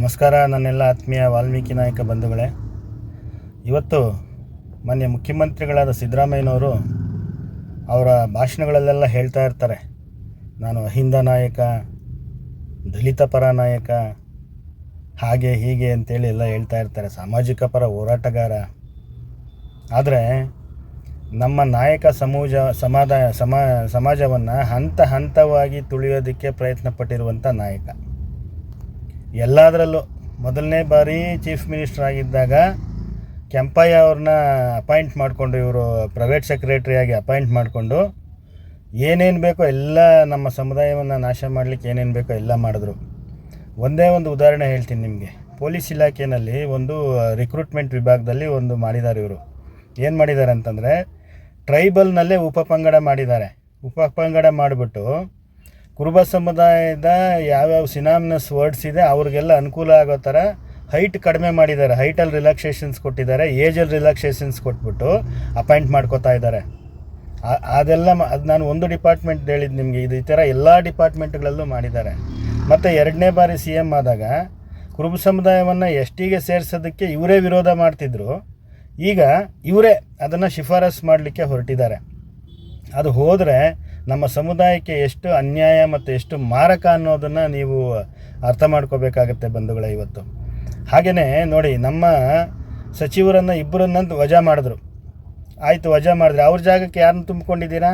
ನಮಸ್ಕಾರ ನನ್ನೆಲ್ಲ ಆತ್ಮೀಯ ವಾಲ್ಮೀಕಿ ನಾಯಕ ಬಂಧುಗಳೇ. ಇವತ್ತು ಮಾನ್ಯ ಮುಖ್ಯಮಂತ್ರಿಗಳಾದ ಸಿದ್ದರಾಮಯ್ಯನವರು ಅವರ ಭಾಷಣಗಳಲ್ಲೆಲ್ಲ ಹೇಳ್ತಾ ಇರ್ತಾರೆ. ನಾನು ಅಹಿಂದ ನಾಯಕ, ದಲಿತ ಪರ ನಾಯಕ, ಹಾಗೆ ಹೀಗೆ ಅಂತೇಳಿ ಎಲ್ಲ ಹೇಳ್ತಾ ಇರ್ತಾರೆ. ಸಾಮಾಜಿಕ ಪರ ಹೋರಾಟಗಾರ. ಆದರೆ ನಮ್ಮ ನಾಯಕ ಸಮೂಜ ಸಮಾಜ ಸಮ, ಸಮಾಜವನ್ನು ಹಂತ ಹಂತವಾಗಿ ತುಳಿಯೋದಕ್ಕೆ ಪ್ರಯತ್ನ ಪಟ್ಟಿರುವಂಥ ನಾಯಕ. ಎಲ್ಲದರಲ್ಲೂ ಮೊದಲನೇ ಬಾರಿ ಚೀಫ್ ಮಿನಿಸ್ಟರ್ ಆಗಿದ್ದಾಗ ಕೆಂಪಯ್ಯ ಅವ್ರನ್ನ ಅಪಾಯಿಂಟ್ ಮಾಡಿಕೊಂಡು ಇವರು ಪ್ರೈವೇಟ್ ಸೆಕ್ರೆಟರಿಯಾಗಿ ಅಪಾಯಿಂಟ್ ಮಾಡಿಕೊಂಡು ಏನೇನು ಬೇಕೋ ಎಲ್ಲ ನಮ್ಮ ಸಮುದಾಯವನ್ನು ನಾಶ ಮಾಡಲಿಕ್ಕೆ ಏನೇನು ಬೇಕೋ ಎಲ್ಲ ಮಾಡಿದ್ರು. ಒಂದೇ ಒಂದು ಉದಾಹರಣೆ ಹೇಳ್ತೀನಿ ನಿಮಗೆ. ಪೊಲೀಸ್ ಇಲಾಖೆಯಲ್ಲಿ ಒಂದು ರಿಕ್ರೂಟ್ಮೆಂಟ್ ವಿಭಾಗದಲ್ಲಿ ಒಂದು ಮಾಡಿದ್ದಾರೆ ಇವರು. ಏನು ಮಾಡಿದ್ದಾರೆ ಅಂತಂದರೆ ಟ್ರೈಬಲ್ನಲ್ಲೇ ಉಪಪಂಗಡ ಮಾಡಿದ್ದಾರೆ. ಉಪಪಂಗಡ ಮಾಡಿಬಿಟ್ಟು ಕುರುಬ ಸಮುದಾಯದ ಯಾವ್ಯಾವ ಸಿನಾಮ್ನಸ್ ವರ್ಡ್ಸ್ ಇದೆ, ಅವ್ರಿಗೆಲ್ಲ ಅನುಕೂಲ ಆಗೋ ಥರ ಹೈಟ್ ಕಡಿಮೆ ಮಾಡಿದ್ದಾರೆ. ಹೈಟಲ್ಲಿ ರಿಲ್ಯಾಕ್ಸೇಷನ್ಸ್ ಕೊಟ್ಟಿದ್ದಾರೆ ಏಜಲ್ಲಿ ರಿಲ್ಯಾಕ್ಸೇಷನ್ಸ್ ಕೊಟ್ಬಿಟ್ಟು ಅಪಾಯಿಂಟ್ ಮಾಡ್ಕೋತಾ ಇದ್ದಾರೆ. ಅದೆಲ್ಲ ಅದು ನಾನು ಒಂದು ಡಿಪಾರ್ಟ್ಮೆಂಟ್ ಹೇಳಿದ್ದು ನಿಮಗೆ, ಇದು ಈ ಥರ ಎಲ್ಲ ಡಿಪಾರ್ಟ್ಮೆಂಟ್ಗಳಲ್ಲೂ ಮಾಡಿದ್ದಾರೆ. ಮತ್ತು ಎರಡನೇ ಬಾರಿ ಸಿ ಎಂ ಆದಾಗ ಕುರುಬ ಸಮುದಾಯವನ್ನು ಎಷ್ಟಿಗೆ ಸೇರಿಸೋದಕ್ಕೆ ಇವರೇ ವಿರೋಧ ಮಾಡ್ತಿದ್ರು. ಈಗ ಇವರೇ ಅದನ್ನು ಶಿಫಾರಸ್ ಮಾಡಲಿಕ್ಕೆ ಹೊರಟಿದ್ದಾರೆ. ಅದು ಹೋದರೆ ನಮ್ಮ ಸಮುದಾಯಕ್ಕೆ ಎಷ್ಟು ಅನ್ಯಾಯ ಮತ್ತು ಎಷ್ಟು ಮಾರಕ ಅನ್ನೋದನ್ನು ನೀವು ಅರ್ಥ ಮಾಡ್ಕೋಬೇಕಾಗತ್ತೆ ಬಂಧುಗಳ ಇವತ್ತು. ಹಾಗೆಯೇ ನೋಡಿ, ನಮ್ಮ ಸಚಿವರನ್ನು ಇಬ್ಬರನ್ನಂತ ವಜಾ ಮಾಡಿದ್ರು. ಆಯಿತು, ವಜಾ ಮಾಡಿದ್ರೆ ಅವ್ರ ಜಾಗಕ್ಕೆ ಯಾರನ್ನು ತುಂಬಿಕೊಂಡಿದ್ದೀರಾ?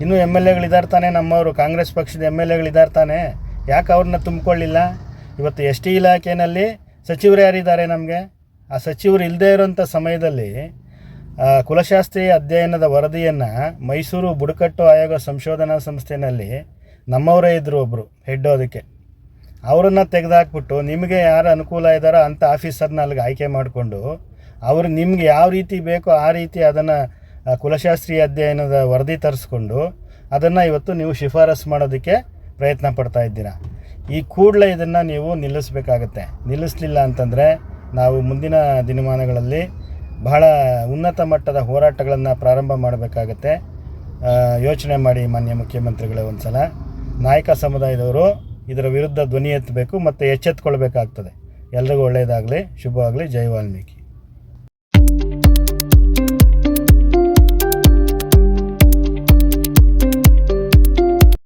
ಇನ್ನೂ ಎಂ ಎಲ್ ಎಗಳಿದ್ದಾರೆ ತಾನೇ ನಮ್ಮವರು, ಕಾಂಗ್ರೆಸ್ ಪಕ್ಷದ ಎಂ ಎಲ್ ಎಗಳಿದ್ದಾರೆ ತಾನೇ? ಯಾಕೆ ಅವ್ರನ್ನ ತುಂಬಿಕೊಳ್ಳಿಲ್ಲ? ಇವತ್ತು ಎಸ್ ಟಿ ಇಲಾಖೆಯಲ್ಲಿ ಸಚಿವರು ಯಾರಿದ್ದಾರೆ ನಮಗೆ? ಆ ಸಚಿವರು ಇಲ್ಲದೇ ಇರೋಂಥ ಸಮಯದಲ್ಲಿ ಕುಲಶಾಸ್ತ್ರೀ ಅಧ್ಯಯನದ ವರದಿಯನ್ನು ಮೈಸೂರು ಬುಡಕಟ್ಟು ಆಯೋಗ ಸಂಶೋಧನಾ ಸಂಸ್ಥೆಯಲ್ಲಿ ನಮ್ಮವರೇ ಇದ್ದರು ಒಬ್ಬರು ಹೆಡ್ ಅದಕ್ಕೆ ಅವರನ್ನು ತೆಗೆದುಹಾಕ್ಬಿಟ್ಟು ನಿಮಗೆ ಯಾರು ಅನುಕೂಲ ಇದ್ದಾರೋ ಅಂಥ ಆಫೀಸರ್ನ ಅಲ್ಲಿಗೆ ಆಯ್ಕೆ ಮಾಡಿಕೊಂಡು ಅವರು ನಿಮ್ಗೆ ಯಾವ ರೀತಿ ಬೇಕೋ ಆ ರೀತಿ ಅದನ್ನು ಕುಲಶಾಸ್ತ್ರೀಯ ಅಧ್ಯಯನದ ವರದಿ ತರಿಸ್ಕೊಂಡು ಅದನ್ನು ಇವತ್ತು ನೀವು ಶಿಫಾರಸು ಮಾಡೋದಕ್ಕೆ ಪ್ರಯತ್ನ ಪಡ್ತಾ ಇದ್ದೀರಾ. ಈ ಕೂಡಲೇ ಇದನ್ನು ನೀವು ನಿಲ್ಲಿಸಬೇಕಾಗತ್ತೆ. ನಿಲ್ಲಿಸಲಿಲ್ಲ ಅಂತಂದರೆ ನಾವು ಮುಂದಿನ ದಿನಮಾನಗಳಲ್ಲಿ ಬಹಳ ಉನ್ನತ ಮಟ್ಟದ ಹೋರಾಟಗಳನ್ನು ಪ್ರಾರಂಭ ಮಾಡಬೇಕಾಗತ್ತೆ. ಯೋಚನೆ ಮಾಡಿ ಮಾನ್ಯ ಮುಖ್ಯಮಂತ್ರಿಗಳೇ ಒಂದು ಸಲ ನಾಯಕ ಸಮುದಾಯದವರು ಇದರ ವಿರುದ್ಧ ಧ್ವನಿ ಎತ್ತಬೇಕು ಮತ್ತು ಎಚ್ಚೆತ್ಕೊಳ್ಬೇಕಾಗ್ತದೆ. ಎಲ್ರಿಗೂ ಒಳ್ಳೆಯದಾಗಲಿ, ಶುಭವಾಗಲಿ, ಜೈ ವಾಲ್ಮೀಕಿ.